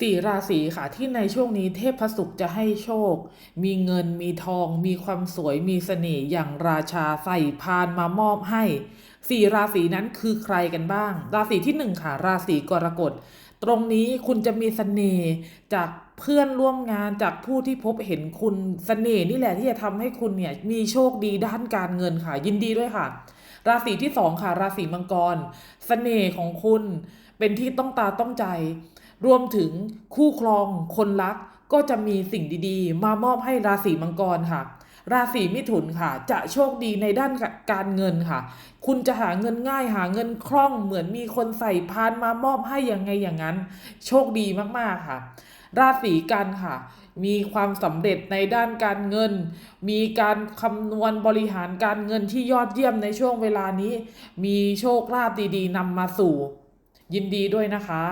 สี่ราศีค่ะที่ในช่วงนี้เทพพสุขจะให้โชค มีเงินมีทอง มีความสวยมีเสน่ห์อย่างราชาใส่พานมามอบให้สี่ราศีนั้นคือใครกันบ้าง ราศีที่หนึ่งค่ะ ราศีกรกฎ ตรงนี้คุณจะมีเสน่ห์จากเพื่อนร่วมงานจากผู้ที่พบเห็นคุณเสน่ห์นี่แหละที่จะทำให้คุณเนี่ยมีโชคดีด้านการเงินค่ะ ยินดีด้วยค่ะ ราศีที่สองค่ะ ราศีมังกรเสน่ห์ของคุณเป็นที่ต้องตาต้องใจ รวมถึงคู่ครองคนรักก็จะมีสิ่งดีๆ มามอบให้ราศีมังกรค่ะ ราศีมิถุนค่ะ จะโชคดีในด้านการเงินค่ะ คุณจะหาเงินง่ายหาเงินคล่องเหมือนมีคนใส่พานมามอบให้อย่างไงอย่างนั้น โชคดีมากๆค่ะ ราศีกันค่ะ มีความสำเร็จในด้านการเงิน มีการคำนวณบริหารการเงินที่ยอดเยี่ยมในช่วงเวลานี้ มีโชคลาภดีๆนำมาสู่ ยินดีด้วยนะคะ